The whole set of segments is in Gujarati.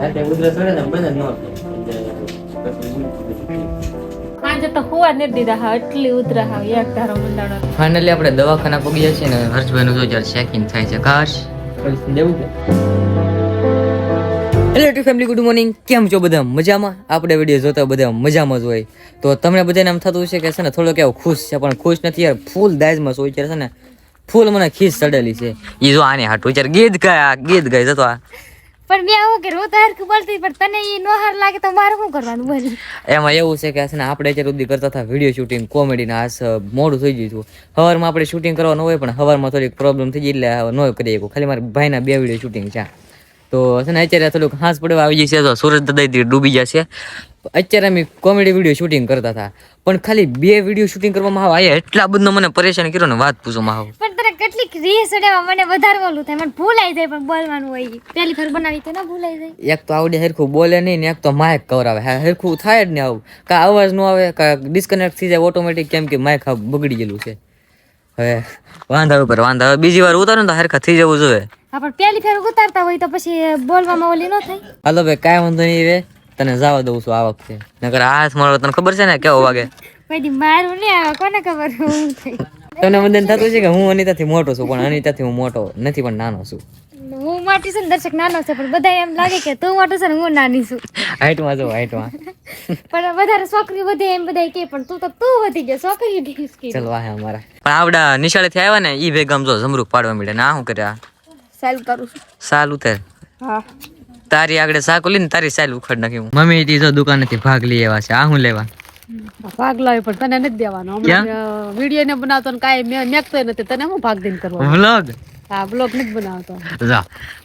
રાતે ઉધરસ ચડે ને બંધ ન થાય એટલે પછી સાંજે તો હોવા નથી દીધા હા એટલી ઉતરા હા એક ધારો મંડાણો. ફાઇનલી આપણે દવાખાના પગી છીએ ને હર્ષભાઈનું જો જ્યારે ચેકિંગ થાય છે. કાશ દેવું છે hello to family good morning કેમ છો બધા? મજામાં? આપણે વીડિયો જોતા બધા મજામાં જ હોય. તો તમને બધાને એમ થતું છે કે છે ને થોડોક એવો ખુશ છે પણ ખુશ નથી યાર. ફૂલ દાજમાં સોય છે ને ફૂલ મને ખીસ ચડેલી છે. ઈ જો આને હાટું ચાર ગીત ગાય ગીત ગાય જતો આ. પણ મેં આવું કે રોતા હરખું બોલતી પણ તને એ નો હાર લાગે તો મારે શું કરવાનું બોલી. એમાં એવું છે કે છે ને આપણે અત્યારે સુધી કરતા હતા વીડિયો શૂટિંગ કોમેડીના આ મોડું થઈ ગયું હતું. સવારમાં આપણે શૂટિંગ કરવાનું હોય પણ સવારમાં થોડીક પ્રોબ્લેમ થઈ ગઈ એટલે ન કરી શકું. ખાલી મારા ભાઈના બે વીડિયો શૂટિંગ છે. તો છે ને અત્યારે થોડુંક હાંસ પડવા આવી જશે તો સુરત દદાઈ ડૂબી જશે અત્યારે અમે કોમેડી વીડિયો શૂટિંગ કરતા હતા. પણ ખાલી બે વીડિયો શૂટિંગ કરવામાં આવ્યા એટલા બધો મને પરેશાન કર્યો ને વાત પૂછો માં પણ તને કેટલીક રીસ અને મને વધારે બોલું થાય. મને ભૂલાઈ જાય પણ બોલવાનું હોય પેલી પહેલી ફેર બનાવી તો ના ભૂલાઈ જાય. એક તો આવડે હરખું બોલે નહીં ને એક તો માઇક કવરાવે. હરખું થાય જ નહીં આવું. કા અવાજ ન આવે કા ડિસ્કનેક્ટ થઈ જાય ઓટોમેટિક કેમ કે માઇક બગડી ગયેલું છે. હવે વાંધા ઉપર વાંધા હવે બીજી વાર ઉતારો ને તો હરખા થઈ જવું જોઈએ. હા પણ પહેલી ફેર ઉતારતા હોય તો પછી બોલવામાં ઓલી ન થાય. હાલો ભાઈ કાંઈ વાંધો નહીં રે તને જવા દઉં છું આ વખતે. નકર હાથ મારો તને ખબર છે ને કેવો વાગે? મારું નહીં આવે કોને ખબર હું થઈ તમને વંદન થતું છે કે હું અનિતાથી મોટો છું પણ અનિતાથી હું મોટો નથી પણ નાનો છું. હું મોટી છું દર્શક નાનો છે પણ બધા એમ લાગે કે તું મોટો છે ને હું નાની છું. હાઈટમાં જો હાઈટમાં. પણ વધારે છોકરી વધે એમ બધા કે પણ તું તો તું વધી ગયો છોકરી ઢીસ કી વાહે અમારા. પણ આવડા નિશાળેથી આવ્યા ને ઈ ભેગમ જો જમરૂક પાડવા મળે ના શું કર્યા? સેલ કરું છું. સાલ ઉતર. હા. તારી આગળ સાકો લઈને તારી સાલ ઉખડ નાખી હું. મમ્મી તી જો દુકાનેથી ભાગ લઈ આવ્યા છે આ હું લેવા? ભાગ લાવી પણ તને નથી દેવાનો. વીડિયો ને બનાવતો ને કાંઈ મેં મેકતો નથી તને હું ભાગ દઈને કરવો વ્લોગ? હા બ્લોગ નથી બનાવતો. જા.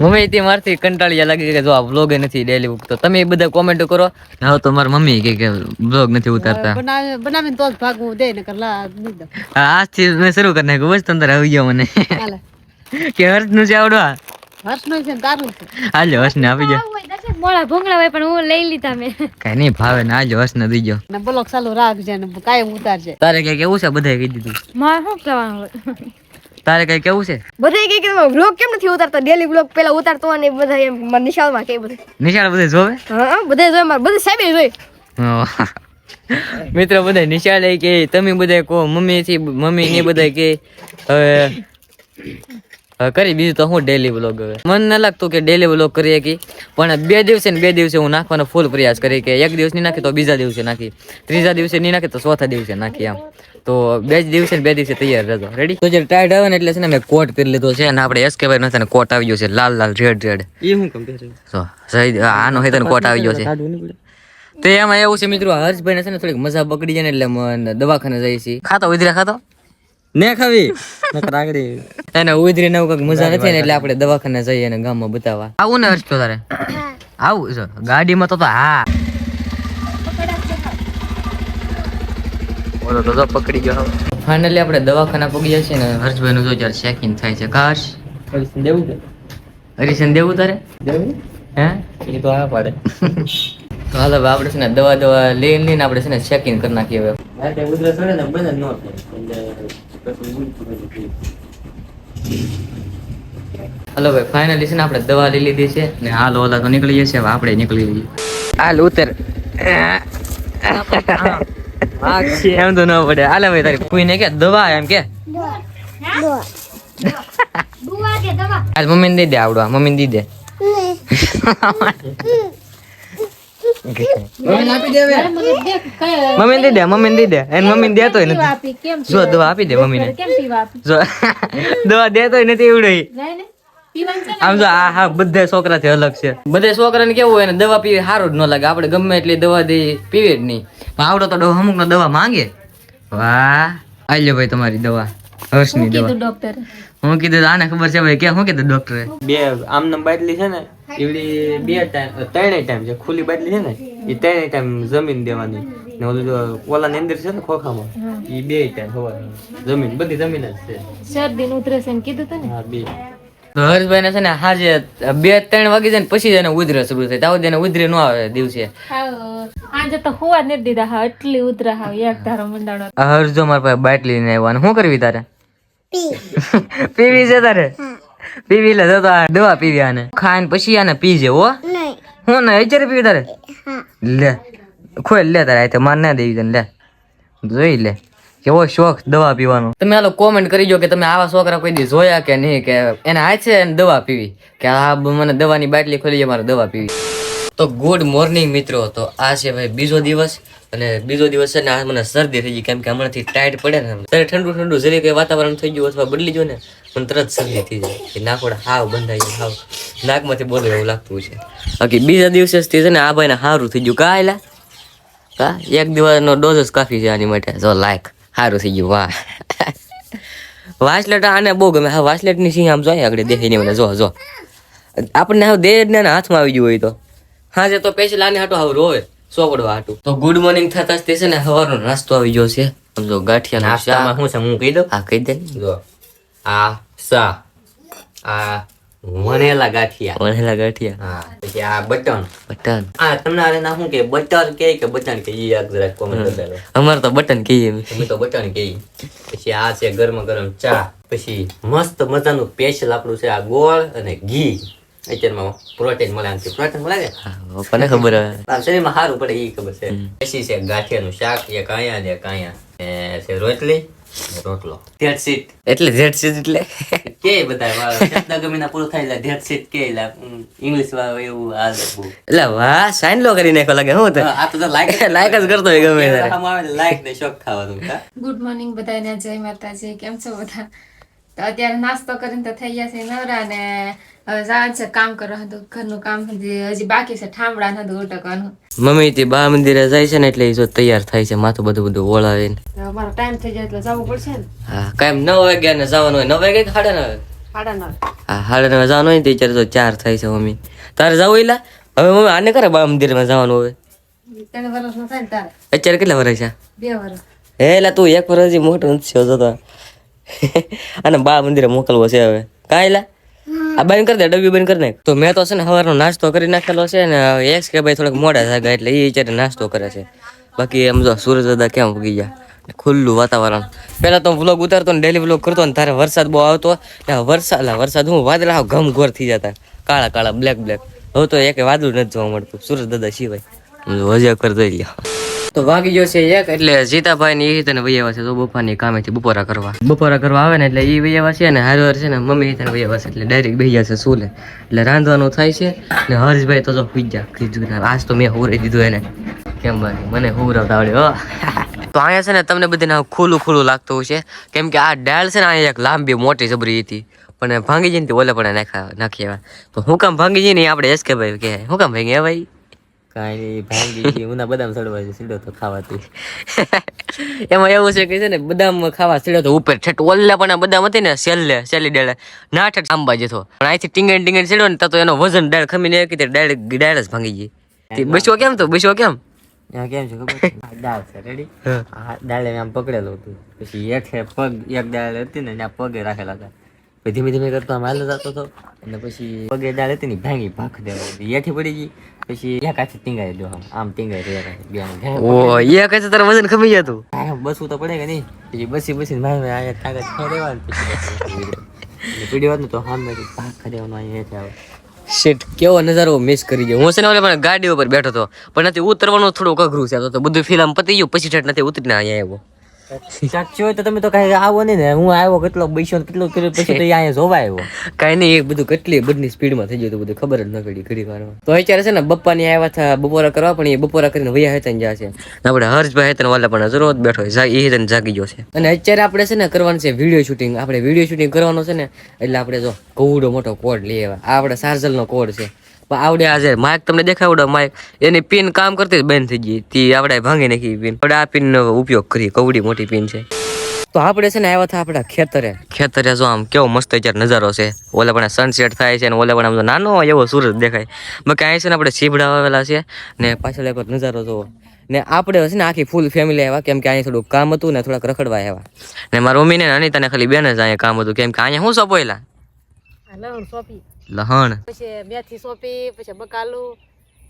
મમ્મી તે મારથી કંટાળિયા લાગી કે જો આ વ્લોગ નથી ડેલી ઉગતો તમે બધા કોમેન્ટ કરો. ને હવે તો મારી મમ્મી કે કે વ્લોગ નથી ઉતારતા. બનાવી બનાવીને તો જ ભાગ હું દે ને કરલા આજથી મેં શરૂ કરી નાખ્યું. બસ તંદર આવી ગયો મને. કે હર્ષનું છે આવડવા? હર્ષનું છે તારું છે? હાલો આપી જાઓ દર્શક મોળા ભૂંગળા હોય પણ હું લઈ લીધા મેં. કઈ નહીં ભાવે ને આજો હર્ષને દીજો ને બોલો ચાલુ રાખજે ને કાયમ ઉતારજે. તારે કઈ કેવું છે? બધાએ કહી દીધું. મારે શું કહેવાનું હોય? તારે કઈ કેવું છે? બધા કઈ કે બ્લોગ કેમ નથી ઉતારતા? ડેલી બ્લોગ પેલા ઉતારતો અને બધા એમ મારા નિશાળમાં કે બધું. નિશાળ બધે જોવે? હા બધા જોવે મારે બધે સાહેબે જોઈ મિત્રો બધા નિશાળે કે તમે બધા કહો મમ્મી થી મમ્મી ને બધા કે હવે કરી બીજું તો હું ડેલી વ્લોગ હવે. મને ન લાગતું કે ડેલી વ્લોગ કરીએ કે પણ બે દિવસે ને બે દિવસે હું નાખવાનો ફૂલ પ્રયાસ કરી કે એક દિવસ નહીં નાખી તો બીજા દિવસે નાખી ત્રીજા દિવસે નહીં નાખી તો ચોથા દિવસે નાખી આમ તો બે જ દિવસે બે દિવસે તૈયાર રહેતો રેડી તો જે ટાઈટ આવે ને એટલે છે ને મેં કોટ પહેરી લીધો છે અને આપણે એસકે ભાઈ નથી કોટ આવી ગયો છે લાલ લાલ રેડ રેડ એ હું કમ આનો હેતન કોટ આવી ગયો છે. તો એમાં એવું છે મિત્રો હર્ષભાઈ ને છે ને થોડીક મજા બગડી જાય ને એટલે દવાખાને જાય છે. ખાતો ઉધરે ખાતો? ને ખાવી? રાગડી એને ઉધરી ને એવું કંઈક મજા નથી ને એટલે આપણે દવાખાને જઈએ અને ગામમાં બતાવવા. આવું ને હર્ષ તારે? આવું છે. ગાડીમાં તો તો હા. ઓલો તો પકડી ગયો. ફાઇનલી આપણે દવાખાના પગી છીએ ને. હર્ષભાઈ નું જો ચેકિંગ થાય છે. કાશ દેવું છે? હરીશન દેવું તારે? દેવું? હે? એ તો આ પાડે. તો હાલ હવે આપણે છે ને દવા દવા લઈને લઈને આપણે છે ને ચેકિંગ કરી નાખીએ હવે. ઉધરસ ને બંધ જ ન થાય. એટલે પછી હલો ભાઈ ફાઇનલી છે ને આપણે દવા લઈ લીધી છે ને હાલ ઓલા તો નીકળી જશે હવે આપણે નીકળી જઈએ. હાલ ઉતર. એમ તો ન પડે. હાલે ભાઈ તારી કોઈને કે દવા એમ કે? હાલ કે દવા? આજ મમ્મીને દઈ દે આવડવા મમ્મીને દઈ દે. આપી દેવે મમ્મીને દઈ દે મમ્મીને દઈ દે એને મમ્મીને દેતોય નથી. જો દવા આપી? દે મમ્મીને કેમ જો દવા દેતોય નથી એવડે ને આમ જો આ હા બધા છોકરાથી અલગ છે. બધા છોકરાને કેવું હોય ને દવા પીવી સારું જ ન લાગે. આપણે ગમે એટલી દવા દે પીવે જ નહીં. પણ આવડો તો અમુક નો દવા માંગે. વાહ. આલ્યો ભાઈ તમારી દવા. હર્ષની દવા. હું કીધું આને ખબર છે ભાઈ કે શું કીધું ડોક્ટરે બે આમ નંબર એટલી છે ને એવડી બે ટાઈમ ત્રણેય ટાઈમ છે ખુલ્લી બાટલી છે ને એ ત્રણેય ટાઈમ જમીન દેવાની. ને ઓલું જો ઓલાની અંદર છે ને ખોખામાં એ બે ટાઈમ ખબર જમીન બધી જમીન જ છે. શરદી નું ઉધરસ કીધું તું ને? હા બે. હર્ષભાઈ ને છે ને હાજે બે ત્રણ વાગી જાય ને પછી જ એને ઉધરે શરૂ થાય. તાવ એને ઉધરે ન આવે દિવસે. આજે તો હોવા જ નથી દીધા હા એટલી ઉતરા હા એક ધારો મંડાણો. હર્ષ જો મારા પાસે બાટલી ને આવવાનું શું કરવી તારે? પીવી છે તારે? પીવી લે તો દવા પીવી આને. ખાઈને પછી આને પીજે હો. હું ને અત્યારે પીવી તારે? લે. ખોલ લે તારે આ તો માર ના દેવી તને લે. જોઈ લે. કેવો શોખ દવા પીવાનો. તમે હાલો કોમેન્ટ કરી જો કે તમે આવા છોકરા કોઈ દી જોયા કે નહીં કે એને આ છે દવા પીવી. કે આ મને દવાની બાટલી ખોલી છે મારે દવા પીવી. તો ગુડ મોર્નિંગ મિત્રો. તો આ છે ભાઈ બીજો દિવસ અને બીજો દિવસ છે ને આ મને શરદી થઈ ગઈ કેમ કે હમણાંથી ટાઈટ પડે ને ત્યારે ઠંડુ ઠંડુ જરી કે વાતાવરણ થઈ ગયું અથવા બદલી ગયું ને પણ તરત શરદી થઈ જાય. કે નાકોડા હાવ બંધાઈ ગયું, હાવ. નાકમાંથી બોલે એવું લાગતું છે. બાકી બીજા દિવસે છે ને આ ભાઈને સારું થઈ ગયું. કા એલા હા, એક દિવસનો ડોઝ જ કાફી છે આની માટે. જો લાયક સારું થઈ ગયું, વાહ. વાસલેટ આને બહુ ગમે. હા, વાસલેટની સિંહ આમ જોઈએ આગળ દેખાઈને મને. જો જો. આપણને હવે દેહ હાથમાં આવી ગયું હોય તો. હા જે તો પેસી લાને હાટો હવે રોવે સોપડવા હાટું. તો ગુડ મોર્નિંગ થતા જ તે છે ને સવારનો નાસ્તો આવી ગયો છે. સમજો ગાંઠિયા નાસ્તામાં શું છે હું કહી દઉં? હા કહી દે જો આ સા આ વણેલા ગાંઠિયા. વણેલા ગાંઠિયા. હા પછી આ બટન બટન આ તમને આને ના શું કે બટર કે કે બટન કે ઈ યાદ રાખ કોમેન્ટ બતાવો અમારે તો બટન કહીએ અમે. તો બટન કે પછી આ છે ગરમ ગરમ ચા. પછી મસ્ત મજાનું પેશલ આપણું છે આ ગોળ અને ઘી. અત્યારમાં પ્રોટીન મળે આનાથી પ્રોટીન મળે ને હા પપ્પાને ખબર હવે શરીરમાં સારું પડે એ ખબર છે. પછી છે ગાંઠિયાનું શાક ને એક અહીંયા. ને છે રોટલી રોટલો. ધેટ સીટ એટલે જેટ સીટ એટલે? કે બધા શબ્દ ગમીના પૂરું થાય એટલે ધેટ સીટ કે ઇંગ્લિશ વાળું એવું આ બહુ એટલે વાહ સાઈન લો કરી નાખો લાગે હું તો આ તો લાઈક લાયક જ કરતો હોય. ગમે ત્યારે. લાઈક ને શોખ ખાવાનું કા? ગુડ મોર્નિંગ બધાને જય માતાજી કેમ છો બધા? તો અત્યારે નાસ્તો કરીને તો થઈ ગયા છે નવરા ને હવે જવાનું છે કામ કરવા હતું ઘરનું કામ હજી બાકી છે ઠામડા નથી ઉટકવાનું મમ્મી તે બા મંદિરે જાય છે ને એટલે જો તૈયાર થાય છે માથું બધું બધું ઓળાવીને. અમારો ટાઈમ થઈ જાય એટલે જવું પડશે ને? હા કાયમ નવ વાગ્યા ને જવાનું હોય. નવ વાગે કે સાડા નવે? સાડા નવ. હા સાડા નવે જવાનું હોય ને તો તો ચાર થાય છે મમ્મી. તારે જવું એલા હવે મમ્મી આને કરે બા મંદિરમાં જવાનું હોય ત્રણ વર્ષનો થાય ને તારે? અત્યારે કેટલા વર્ષ છે? બે વર્ષ હે એટલે તું એક વર્ષ મોટો નથી થયો જતો. અને બા મંદિરે મોકલવો છે હવે. કાંઈ લા? આ બંધ કરી દે, ડબ્બી બંધ કરી નાખ. તો મેં તો છે ને સવારનો નાસ્તો કરી નાખેલો છે ને એક્સ કે ભાઈ થોડાક મોડા થાય એટલે એ અત્યારે નાસ્તો કરે છે. બાકી એમ જો સૂરજ દાદા કેમ ઉગી ગયા? ખુલ્લું વાતાવરણ. પહેલા તો વ્લોગ ઉતારતો ને ડેલી વ્લોગ કરતો ને તારે વરસાદ બહુ આવતો ને વરસાદ વરસાદ હું વાદળા ઘમ ઘોર થઈ જતા. કાળા કાળા બ્લેક બ્લેક હવે તો એક વાદળું નથી જોવા મળતું, સૂરજ દાદા સિવાય. હજે દઈ લ્યો. તો વાગી ગયો છે એક, એટલે જીતાભાઈ ને એ તને વૈયાવા છે. તો બપોરની કામેથી બપોરા કરવા. બપોરા કરવા આવે ને એટલે એ વૈયાવા છે ને હારવાર છે ને મમ્મી તને વૈયાવા છે. એટલે ડાયરેક્ટ બેહી જશે સુલે. એટલે રાંધવાનું થાય છે ને હર્ષભાઈ તો જો હુઈ જા કીધું આજ તો મેં હુરાઈ દીધું એને. કેમ ભાઈ? મને હુરાવતા આવડે, હો. તો અહીંયા છે ને તમને બધાને ખુલ્લું ખુલ્લું લાગતું હશે. છે કેમ કે આ ડાળ છે ને અહીંયા એક લાંબી મોટી જબરી હતી. પણ ભાંગી જઈને ઓલે પણ નાખ્યા નાખી આવ્યા. તો હું કામ ભાંગી જઈને આપણે એસ કે ભાઈ કે હું કામ ભાંગી ભાઈ કાંઈ નહીં ભાંગી ગઈ ઉના બદામ સડવા છે સીડો તો ખાવાતી એમાં એવું છે કે છે ને બદામ ખાવા સીડો તો ઉપર ઠેઠ ઓલ્લા પણ બદામ હતી ને સેલ્લે સેલી ડેલે ના ઠેઠ આંબા જતો પણ અહીંથી ટીંગણ ટીંગણ સીડો ને તો એનો વજન ડાળ ખમીને એક ડાયરેક્ટ ડાળ જ ભાંગી ગઈ. બસો કેમ તો બસો કેમ? કેમ છે ખબર? દાળ છે રેડી આ આમ પકડેલું હતું. પછી એક પગ એક દાળ હતી ને ત્યાં પગે રાખેલા હતા. ધીમે ધીમે કરતો આમ હાલ જતો હતો અને પછી પગે દાળ હતી ને ભાંગી ભાખ દેવા એઠી પડી ગઈ. પછી એક હાથે ટીંગાઈ દો આમ ટીંગાઈ રહ્યા બે ઓ એ કહે તારા વજન ખમી જતું હા, બસવું તો પડે કે નહીં? પછી બસી બસી કાગળ પછી પીડી વાત તો હામ ભાગ ખાઈ અહીંયા હેઠે આવે. શેટ કેવો નજારો મિસ કરી ગયો. હું છે ને ઓલે પણ ગાડી ઉપર બેઠો હતો. પણ નથી ઉતરવાનું થોડુંક અઘરું છે. તો બધું ફિલ્મ પતી ગયું પછી ઠેઠ નથી ઉતરીને અહીંયા આવ્યો. સાચું હોય તો તમે તો કઈ આવો નહીં ને. હું આવ્યો કેટલો બેસ્યો કેટલો કર્યો, પછી તો અહીંયા જોવા આવ્યો કઈ નહીં એ બધું કેટલી બધી સ્પીડમાં થઈ ગયું બધું, ખબર જ ન પડી ઘડી વારમાં. તો અત્યારે છે ને, બપ્પાની આવ્યા હતા, બપોરા કરવા, પણ એ બપોરા કરીને વૈયા હેતન જ્યાં છે. આપણે હર્ષભાઈ હેતન વાલા પણ હજરો બેઠો છે એ હેતન જાગી ગયો છે. અને અત્યારે આપણે છે ને કરવાનું છે વીડિયો શૂટિંગ આપણે વીડિયો શૂટિંગ કરવાનો છે ને, એટલે આપણે જો કવડો મોટો કોડ લઈ આવ્યા. આ આપણે સાર્જલનો કોડ છે. આવડે આજે માઇક તમને દેખાવડો માઇક એની પિન કામ કરતી બંધ થઈ ગઈ. તી આપણે ભાંગી નાખી પિન આપણે આ પિનનો ઉપયોગ કરી કવડી મોટી પિન છે. તો આપણે છે ને આવ્યા હતા આપણા ખેતરે. ખેતરે જો આમ કેવો મસ્ત અત્યારે નજારો છે. ઓલે પણ સનસેટ થાય છે ને ઓલે પણ આમ તો નાનો એવો સૂરજ દેખાય. બાકી અહીં છે ને આપણે સીબડા આવેલા છે. ને પાછળ એક નજારો જોવો. ને આપણે છે ને આખી ફૂલ ફેમિલી આવ્યા. કેમ કે અહીંયા થોડું કામ હતું ને થોડાક રખડવા આવ્યા. ને મારા મમ્મી ને અનિતાને ખાલી બેન જ અહીંયા કામ હતું. કેમ કે અહીંયા હું સપોયલા આ લણ સોંપી. લહણ. પછી મેથી સોંપી પછી બકાલું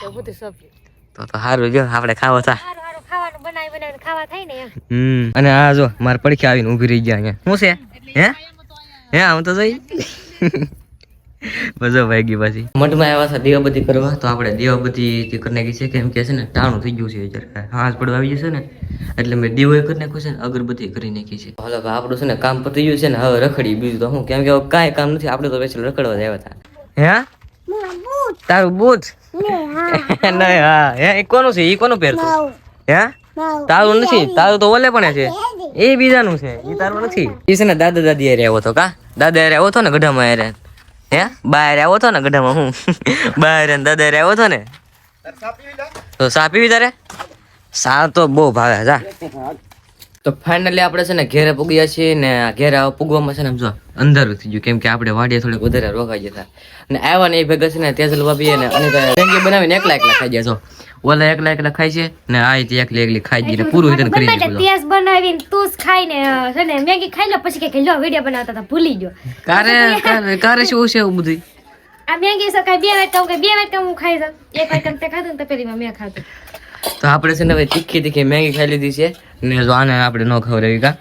તો બધું સોંપ્યું. તો તો સારું જો આપણે ખાવો થા. સારું સારું ખાવાનું બનાવી બનાવીને ખાવા થાય ને હમ અને આ જો મારે પડખી આવીને ઊભી રહી ગયા અહીંયા. શું છે? હે? હે આમ તો જઈ? મજા ભાગી પાછી. મઠમાં આવ્યા હતા દીવાબત્તી કરવા. તો આપણે દીવાબત્તી જે કરી નાખી છે કેમ કે છે ને ટાણું થઈ ગયું છે જરા હાથ પડવા આવી જશે ને એટલે મેં દીવો કરી નાખ્યું છે ને અગરબત્તી કરી નાખી છે. હાલો આપણું છે ને કામ પતી ગયું છે ને હવે રખડી બીજું તો હું કેમ કે કાંઈ કામ નથી. આપણે તો સ્પેશિયલ રખડવા જ આવ્યા હતા. હે? તારું બૂટ? નહીં હા. હે એ કોનું છે? એ કોનું પહેરતું? હે? તારું નથી? તારું તો ઓલે પણ છે. એ બીજાનું છે. એ તારું નથી. એ છે ને દાદા દાદી હારે આવ્યો હતો કા? દાદા હારે આવ્યો હતો ને ગઢામાં હારે. હે? બહાર આવ્યો હતો ને ગઢામાં હું? બહાર ને દાદા હારે આવ્યો હતો ને? તો સા પીવી તારે? સા તો બહુ ભાવે જા. તો ફાઇનલી આપણે છે ને ઘેરે પૂગ્યા છીએ ને ઘેરે પૂગવામાં છે ને આમ જો અંધારું થઈ ગયું. કેમ કે આપણે વાડીએ થોડીક વધારે રોકાઈ જતા અને આવ્યા ને એ ભેગા છે ને તેજલ ભાભી ને અને બનાવીને એકલા એકલા ખાઈ જાય ઓલા એકલા એકલા ખાય છે ને આ રીતે એકલી એકલી ખાઈ ગઈ પૂરું હિતન કરી દીધું તેજ બનાવીને તું જ ખાઈને અ, છે ને મેગી ખાઈ લો પછી કે લો વિડિયો બનાવતા હતા ભૂલી ગયો. કારે કારે શું છે એવું બધું આ મેગી સકાય બે બે કહું કે બે વાર હું ખાઈ જાઉં. એક વાટકા તે ખાધું તો પેલી મેં ખાધું. તો આપણે છે ને હવે તીખી તીખી મેગી ખાઈ લીધી છે. ને જો આને આપણે ન ખવડાવી કા.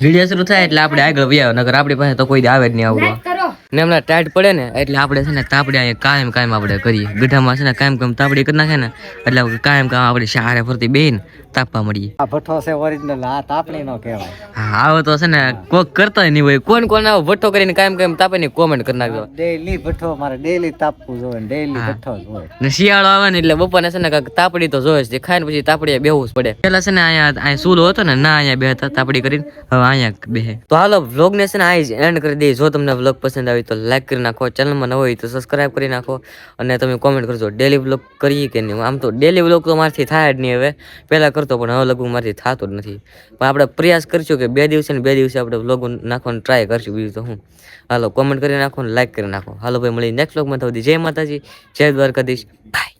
વીડિયો શરૂ થાય એટલે આપણે આગળ વ્યાવ નગર આપણી પાસે તો કોઈ આવે જ નહીં આવડો લાઈક કરો ને હમણાં ટાઈટ પડે ને એટલે આપણે છે ને તાપડી અહીંયા કાયમ કાયમ આપણે કરીએ. ગઢામાં છે ને કાયમ કાયમ તાપડી કરી નાખે ને એટલે કાયમ કાયમ આપણે શારે ફરતી બેન તાપવા મળીએ. આ ભઠ્ઠો છે ઓરિજિનલ આ તાપણી નો કહેવાય. હા આવો તો છે ને કોક કરતા નહીં હોય. કોણ કોણ આવો ભઠ્ઠો કરીને કાયમ કાયમ તાપે ને કોમેન્ટ કરી નાખજો. ડેલી ભઠ્ઠો મારે ડેલી તાપવું જોઈએ ડેલી ભઠ્ઠો જોઈએ ને શિયાળો આવે ને એટલે બપોરને છે ને કાંઈક તાપડી તો જોઈએ જે ખાઈને પછી તાપડી બેહવું જ પડે. પેલા છે ને અહીંયા અહીંયા સૂલો હતો ને ના અહીંયા બેહતા તાપડી કરીને હવે અહીંયા બેહે. તો હાલો વ્લોગ ને છે ને અહીં એન્ડ કરી દઈએ. જો તમને વ્લોગ પસંદ આવી તો લાઈક કરી નાખો ચેનલમાં નવો હોય તો સબસ્ક્રાઇબ કરી નાખો અને તમે કોમેન્ટ કરજો ડેલી બ્લોગ કરીએ કે નહીં? આમ તો ડેલી બ્લોગ તો મારથી થાય જ નહીં હવે. પહેલાં કરતો પણ હવે લગભગ મારથી થતો જ નથી. પણ આપણે પ્રયાસ કરીશું કે બે દિવસે ને બે દિવસે આપણે બ્લોગ નાખવાનો ટ્રાય કરશું બીજું તો હું હાલો કોમેન્ટ કરી નાખો ને લાઈક કરી નાખો. હાલો ભાઈ મળી નેક્સ્ટ બ્લોગમાં થતી જય માતાજી, જય દ્વારકાધીશ. બાય